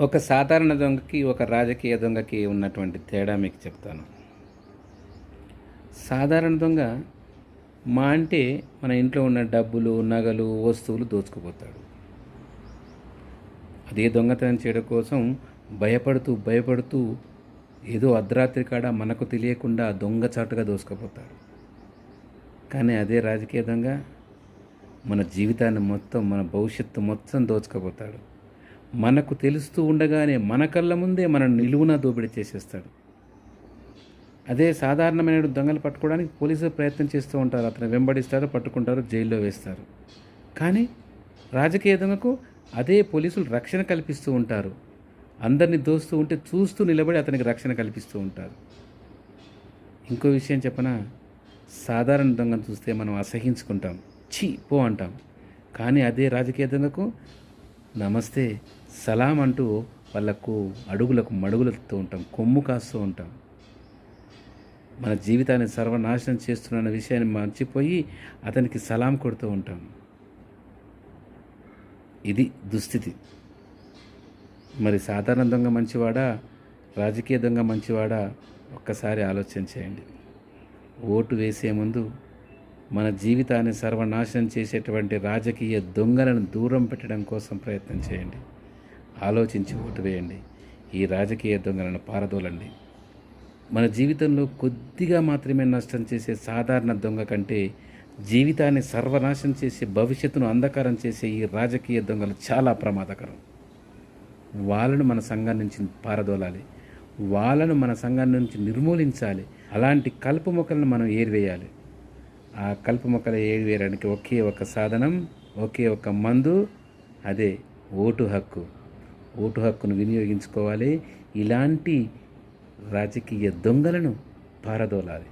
ఒక సాధారణ దొంగకి ఒక రాజకీయ దొంగకి ఉన్నటువంటి తేడా మీకు చెప్తాను. సాధారణ దొంగ మా అంటే మన ఇంట్లో ఉన్న డబ్బులు నగలు వస్తువులు దోచుకుపోతాడు. అదే దొంగతనం చేయడం కోసం భయపడుతూ భయపడుతూ ఏదో అర్ధరాత్రి కాడ మనకు తెలియకుండా దొంగచాటుగా దోసుకుపోతాడు కానీ అదే రాజకీయ దొంగ మన జీవితాన్ని మొత్తం మన భవిష్యత్తు మొత్తం దోచుకుపోతాడు. మనకు తెలుస్తూ ఉండగానే మన కళ్ళ ముందే మన నిలువున దోపిడీ చేసేస్తాడు. అదే సాధారణమైన దొంగలు పట్టుకోవడానికి పోలీసులు ప్రయత్నం చేస్తూ ఉంటారు. అతను వెంబడిస్తారు పట్టుకుంటారు జైల్లో వేస్తారు. కానీ రాజకీయ దొంగకు అదే పోలీసులు రక్షణ కల్పిస్తూ ఉంటారు. అందరినీ దోస్తూ ఉంటే చూస్తూ నిలబడి అతనికి రక్షణ కల్పిస్తూ ఉంటారు. ఇంకో విషయం చెప్పనా? సాధారణ దొంగను చూస్తే మనం అసహించుకుంటాం. ఛీ పో అంటాం. కానీ అదే రాజకీయ దొంగకు నమస్తే సలాం అంటూ వాళ్ళకు అడుగులకు మడుగులతో ఉంటాం కొమ్ము కాస్తూ ఉంటాం. మన జీవితాన్ని సర్వనాశనం చేస్తున్న విషయాన్ని మర్చిపోయి అతనికి సలాం కొడుతూ ఉంటాం. ఇది దుస్థితి. మరి సాధారణ దొంగ మంచివాడా? రాజకీయ దొంగ మంచివాడా? ఒక్కసారి ఆలోచన చేయండి. ఓటు వేసే ముందు మన జీవితాన్ని సర్వనాశనం చేసేటువంటి రాజకీయ దొంగలను దూరం పెట్టడం కోసం ప్రయత్నం చేయండి. ఆలోచించి ఓటు వేయండి. ఈ రాజకీయ దొంగలను పారదోలండి. మన జీవితంలో కొద్దిగా మాత్రమే నష్టం చేసే సాధారణ దొంగ కంటే జీవితాన్ని సర్వనాశం చేసే భవిష్యత్తును అంధకారం చేసే ఈ రాజకీయ దొంగలు చాలా ప్రమాదకరం. వాళ్ళను మన సంఘం నుంచి పారదోలాలి. వాళ్ళను మన సంఘం నుంచి నిర్మూలించాలి. అలాంటి కలుపు మొక్కలను మనం ఏరివేయాలి. ఆ కలుపు మొక్కలు ఏరివేయడానికి ఒకే ఒక సాధనం ఒకే ఒక మందు అదే ఓటు హక్కు. ఓటు హక్కును వినియోగించుకోవాలి. ఇలాంటి రాజకీయ దొంగలను పారదోలాలి.